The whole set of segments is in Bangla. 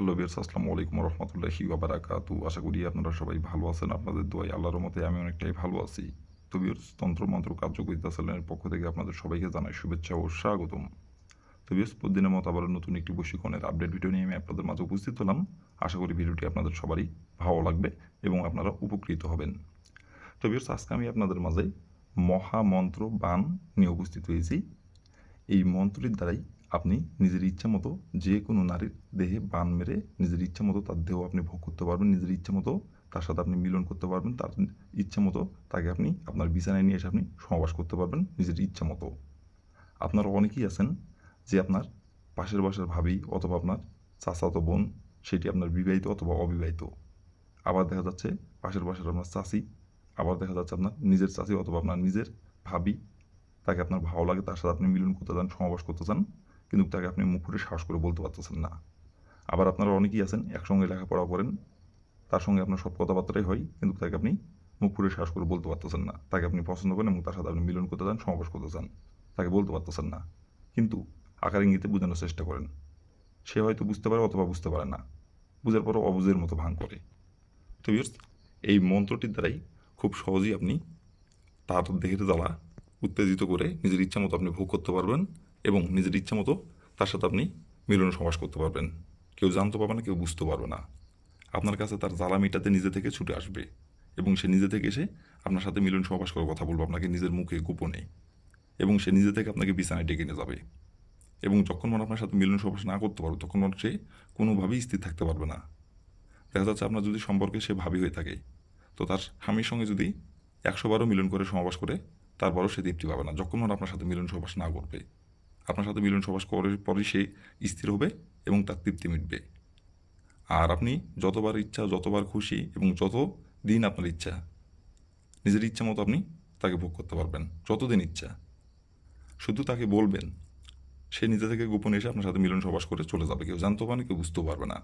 হ্যালো বিয়ার্স আসসালামু আলাইকুম রহমতুল্লাহি বাবারাকাতু আশা করি আপনারা সবাই ভালো আছেন, আপনাদের দোয়াই আল্লাহর মতে আমি অনেকটাই ভালো আছি। তো বিয়ার্স তন্ত্র মন্ত্র কার্যকরিতা চ্যানেলের পক্ষ থেকে আপনাদের সবাইকে জানাই শুভেচ্ছা ও স্বাগতম। তো বিয়ার্স প্রতিদিনের মতো আবার নতুন একটি বশীকরণের আপডেট ভিডিও নিয়ে আমি আপনাদের মাঝে উপস্থিত হলাম। আশা করি ভিডিওটি আপনাদের সবারই ভালো লাগবে এবং আপনারা উপকৃত হবেন। তো বিয়ার্স আজকে আমি আপনাদের মাঝে মহামন্ত্র বান নিয়ে উপস্থিত হয়েছি। এই মন্ত্রটির দ্বারাই আপনি নিজের ইচ্ছা মতো যে কোনো নারীর দেহে বান মেরে নিজের ইচ্ছা মতো তার দেহ আপনি ভোগ করতে পারবেন, নিজের ইচ্ছা মতো তার সাথে আপনি মিলন করতে পারবেন, তার ইচ্ছা মতো তাকে আপনি আপনার বিছানায় নিয়ে এসে আপনি সমাবাস করতে পারবেন নিজের ইচ্ছা মতো। আপনারা অনেকেই আছেন যে আপনার পাশের বাসার ভাবি অথবা আপনার চাচাতো বোন, সেটি আপনার বিবাহিত অথবা অবিবাহিত। আবার দেখা যাচ্ছে পাশের বাসার আপনার চাচি, আবার দেখা যাচ্ছে আপনার নিজের চাচি অথবা আপনার নিজের ভাবি, তাকে আপনার ভালো লাগে, তার সাথে আপনি মিলন করতে চান, সমাবাস করতে চান। কিন্তু তাকে আপনি মুখ ফুটে সাহস করে বলতে পারতেছেন না। আবার আপনারা অনেকেই আছেন, একসঙ্গে লেখাপড়া করেন। তার সঙ্গে আপনার সব কথাবার্তাই হয়, কিন্তু তাকে আপনি মুখ ফুটে সাহস করে বলতে পারতেছেন না। তাকে আপনি পছন্দ করেন এবং তার সাথে আপনি মিলন করতে চান, সমাবেশ করতে চান। তাকে বলতে পারতেছেন না। কিন্তু আকার ইঙ্গিতে বোঝানোর চেষ্টা করেন। সে হয়তো বুঝতে পারে অথবা বুঝতে পারে না। বুঝার পরও অবুঝের মতো ভাঙ করে। তো এই মন্ত্রটির দ্বারাই খুব সহজেই আপনি তার দেহের জ্বালা উত্তেজিত করে নিজের ইচ্ছা মতো আপনি ভোগ করতে পারবেন। এবং নিজের ইচ্ছা মতো তার সাথে আপনি মিলন সমাস করতে পারবেন। কেউ জানতে পারবে না, কেউ বুঝতে পারবে না। আপনার কাছে তার জ্বালা মিটাতে নিজে থেকে ছুটে আসবে এবং সে নিজে থেকে এসে আপনার সাথে মিলন সমাবাস করার কথা বলবে আপনাকে নিজের মুখে, গোপনে। এবং সে নিজে থেকে আপনাকে বিছানায় ডেকে নিয়ে যাবে। এবং যখন মনে আপনার সাথে মিলন সমাবাস না করতে পারবে, তখন মনে সে কোনোভাবেই স্থির থাকতে পারবে না। দেখা যাচ্ছে আপনার যদি সম্পর্কে সে ভাবি হয়ে থাকে, তো তার স্বামীর সঙ্গে যদি একশো বারও মিলন করে সমাবাস করে, তারপরও সে তৃপ্তি পাবে না, যখন মনে আপনার সাথে মিলন সমাবাস না করবে। আপনার সাথে মিলন সমাবাস করার পরই সে স্থির হবে এবং তার তৃপ্তি মিটবে। আর আপনি যতবার ইচ্ছা যতবার খুশি এবং যত দিন আপনার ইচ্ছা নিজের ইচ্ছা মতো আপনি তাকে ভোগ করতে পারবেন যতদিন ইচ্ছা। শুধু তাকে বলবেন সে নিজে থেকে গোপনে এসে আপনার সাথে মিলন সবাস করে চলে যাবে। কেউ জানতেও পারে না, কেউ বুঝতেও পারবে না।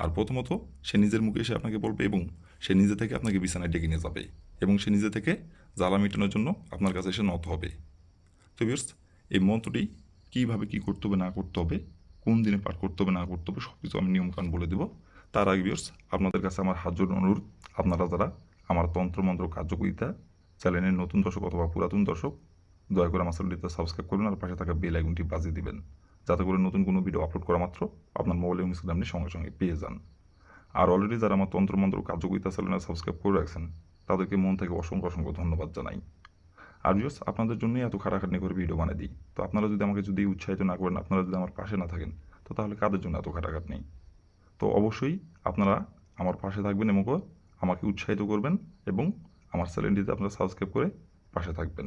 আর প্রথমত সে নিজের মুখে এসে আপনাকে বলবে এবং সে নিজে থেকে আপনাকে বিছানায় ডেকে নিয়ে যাবে এবং সে নিজে থেকে জ্বালা মেটানোর জন্য আপনার কাছে এসে নত হবে। তো বিয়ার্স এই মন্ত্রটি কীভাবে কী করতে হবে, না করতে হবে, কোন দিনে পাঠ করতে হবে, না করতে হবে সব কিছু আমি নিয়মকানুন বলে দেবো। তার আগে বিয়ার্স আপনাদের কাছে আমার হাত জোড় অনুরোধ, আপনারা যারা আমার তন্ত্রমন্ত্র কার্যকরিতা চ্যানেলের নতুন দর্শক অথবা পুরাতন দর্শক, দয়া করে আমার চ্যানেলটিতে সাবস্ক্রাইব করবেন আর পাশে থাকা বেল আইকনটি বাজিয়ে দিবেন, যাতে করে নতুন কোনো ভিডিও আপলোড করা মাত্র আপনার মোবাইল এবং স্ক্রিনে সঙ্গে সঙ্গে পেয়ে যান। আর অলরেডি যারা আমার তন্ত্রমন্ত্র কার্যকরিতা চ্যানেলে সাবস্ক্রাইব করে রাখছেন, তাদেরকে মন থেকে অসংখ্য অসংখ্য ধন্যবাদ জানাই। আর বিয়স আপনাদের জন্যই এত খাটাখাটনি করে ভিডিও বানিয়ে দিই। তো আপনারা যদি আমাকে যদি উৎসাহিত না করেন, আপনারা যদি আমার পাশে না থাকেন, তো তাহলে কাদের জন্য এত খাটাখাটনি? তো অবশ্যই আপনারা আমার পাশে থাকবেন এবং আমাকে উৎসাহিত করবেন এবং আমার চ্যানেলটিতে আপনারা সাবস্ক্রাইব করে পাশে থাকবেন।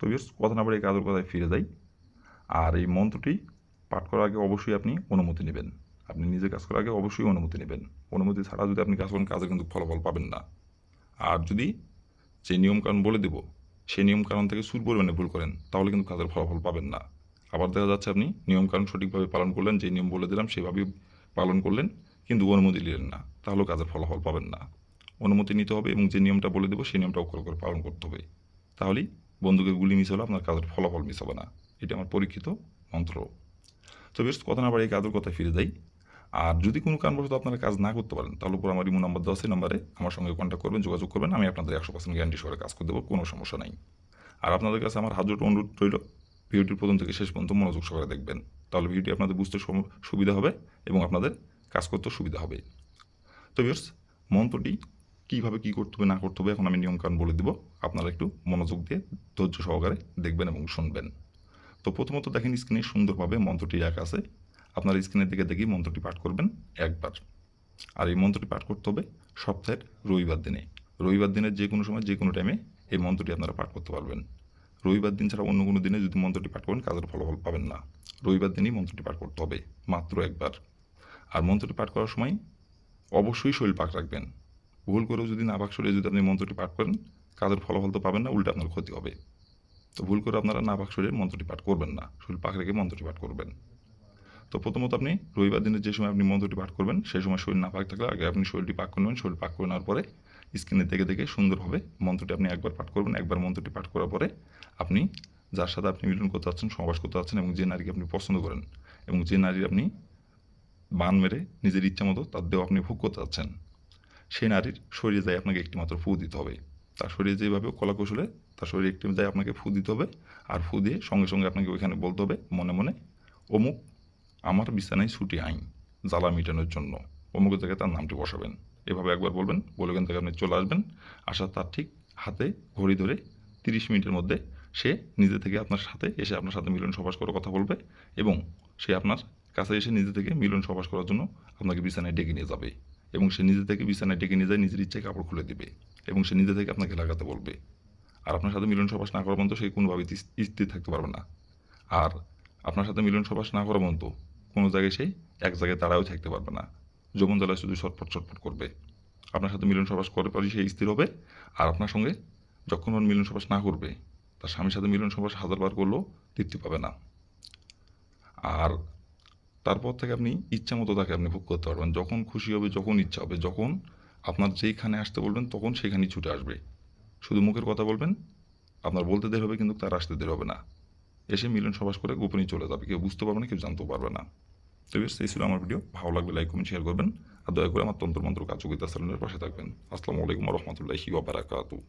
তো বিয়স কথা না বলে কাজের কথায় ফিরে যাই। আর এই মন্ত্রটি পাঠ করার আগে অবশ্যই আপনি অনুমতি নেবেন। আপনি নিজে কাজ করার আগে অবশ্যই অনুমতি নেবেন। অনুমতি ছাড়া যদি আপনি কাজ করেন কাজে কিন্তু ফলাফল পাবেন না। আর যদি যে নিয়মকানুন বলে দেব সেই নিয়মকানুন থেকে সুর পরিমাণে ভুল করেন, তাহলে কিন্তু কাজের ফলাফল পাবেন না। আবার দেখা যাচ্ছে আপনি নিয়মকানুন সঠিকভাবে পালন করলেন, যে নিয়ম বলে দিলাম সেভাবেই পালন করলেন, কিন্তু অনুমতি নিলেন না, তাহলেও কাজের ফলাফল পাবেন না। অনুমতি নিতে হবে এবং যে নিয়মটা বলে দেবো সেই নিয়মটা অক্ষর করে পালন করতে হবে। তাহলেই বন্দুকের গুলি মিস হলে, আপনার কাজের ফলাফল মিস হবে না। এটা আমার পরীক্ষিত মন্ত্র। তো বেশ, কথা না বাড়ি কাজের কথায় ফিরে যাই। আর যদি কোনো কারণবশত আপনারা কাজ না করতে পারেন, তাহলে উপর আমার ইমো নাম্বার আছে নাম্বারে আমার সঙ্গে কন্ট্যাক্ট করবেন, যোগাযোগ করবেন, আমি আপনাদের একশো পার্সেন্ট গ্যারান্টি সহকারে কাজ করে দেবো, কোনো সমস্যা নাই। আর আপনাদের কাছে আমার হাজার অনুরোধ রইল ভিডিওটির প্রথম থেকে শেষ পর্যন্ত মনোযোগ সহকারে দেখবেন, তাহলে ভিডিওটি আপনাদের বুঝতে সুবিধা হবে এবং আপনাদের কাজ করতেও সুবিধা হবে। তো ভিউয়ার্স মন্ত্রটি কীভাবে কী করতে হবে, না করতে হবে, এখন আমি নিয়মকানুন বলে দেবো, আপনারা একটু মনোযোগ দিয়ে ধৈর্য সহকারে দেখবেন এবং শুনবেন। তো প্রথমত দেখেন স্ক্রিনে সুন্দরভাবে মন্ত্রটি এক আছে আপনার স্ক্রিনের দিকে দেখি মন্ত্রটি পাঠ করবেন একবার। আর এই মন্ত্রটি পাঠ করতে হবে সপ্তাহের রবিবার দিনে। রবিবার দিনের যে কোনো সময়, যে কোনো টাইমে এই মন্ত্রটি আপনারা পাঠ করতে পারবেন। রবিবার দিন ছাড়া অন্য কোনো দিনে যদি মন্ত্রটি পাঠ করেন, কাজের ফলাফল পাবেন না। রবিবার দিনই মন্ত্রটি পাঠ করতে হবে, মাত্র একবার। আর মন্ত্রটি পাঠ করার সময় অবশ্যই শরীর পাক রাখবেন। ভুল করেও যদি না পাক শরীরে যদি আপনি মন্ত্রটি পাঠ করেন, কাজের ফলাফল তো পাবেন না, উল্টে আপনার ক্ষতি হবে। তো ভুল করে আপনারা না পাক শরীরে মন্ত্রটি পাঠ করবেন না। শরীর পাক রেখে মন্ত্রটি পাঠ করবেন। তো প্রথমত আপনি রবিবার দিনের যে সময় আপনি মন্ত্রটি পাঠ করবেন সেই সময় শরীর না পাক থাকলে আগে আপনি শরীরটি পাক করে নেবেন। শরীর পাক করে নেওয়ার পরে স্ক্রিনে দেখে দেখে সুন্দরভাবে মন্ত্রটি আপনি একবার পাঠ করবেন। একবার মন্ত্রটি পাঠ করার পরে আপনি যার সাথে আপনি মিলন করতে চাচ্ছেন সমাবাস করতে চাচ্ছেন এবং যে নারীকে আপনি পছন্দ করেন এবং যে নারীর আপনি বান মেরে নিজের ইচ্ছা মতো তার দেহ আপনি ভোগ করতে যাচ্ছেন, সেই নারীর শরীরে যায় আপনাকে একটি মাত্র ফু দিতে হবে। তার শরীরে যেভাবে কলা কৌশলে তার শরীরে একটি যায় আপনাকে ফু দিতে হবে। আর ফু দিয়ে সঙ্গে সঙ্গে আপনাকে ওইখানে বলতে হবে মনে মনে, অমুক আমার বিছানায় ছুটি আইন, জ্বালা মেটানোর জন্য। অমুকের জায়গায় তার নামটি বসাবেন। এভাবে একবার বলবেন, বলে থেকে আপনি চলে আসবেন। আসার তার ঠিক হাতে ঘড়ি ধরে তিরিশ মিনিটের মধ্যে সে নিজে থেকে আপনার সাথে এসে আপনার সাথে মিলন সবাস করার কথা বলবে এবং সে আপনার কাছে এসে নিজে থেকে মিলন সবাস করার জন্য আপনাকে বিছানায় ডেকে নিয়ে যাবে এবং সে নিজে থেকে বিছানায় ডেকে নিয়ে যায় নিজের ইচ্ছায় কাপড় খুলে দেবে এবং সে নিজে থেকে আপনাকে লাগাতে বলবে। আর আপনার সাথে মিলন সবাস না করা পর্যন্ত সে কোনোভাবে স্থি- স্থির থাকতে পারবে না। আর আপনার সাথে মিলন সবাস না করা পর্যন্ত কোনো জায়গায় সে এক জায়গায় তারাও থাকতে পারবে না। যৌবন জ্বালায় শুধু ছটফট ছটফট করবে। আপনার সাথে মিলন সবাস করার পরই সে স্থির হবে। আর আপনার সঙ্গে যখন মিলন সবাস না করবে, তার স্বামীর সাথে মিলন সবাস হাজারবার করলেও তৃপ্তি পাবে না। আর তারপর থেকে আপনি ইচ্ছা মতো তাকে আপনি ভোগ করতে পারবেন। যখন খুশি হবে, যখন ইচ্ছা হবে, যখন আপনার যেইখানে আসতে বলবেন, তখন সেখানেই ছুটে আসবে। শুধু মুখের কথা বলবেন, আপনার বলতে দের হবে, কিন্তু তার আসতে দের হবে না। এসে মিলন সবাস করে গোপনে চলে যাবে। কেউ বুঝতে পারবে না, কেউ জানতেও পারবে না। তো বেশ, এই ছিল আমার ভিডিও ভালো লাগবে লাইক কমেন্ট শেয়ার করবেন। আর দয়া করে আমার তন্ত্র মন্ত্র কার্যকরিতা চ্যানেলের পাশে থাকবেন। আসসালামু আলাইকুম রহমতুল্লাহি ওয়া বারাকাতুহু।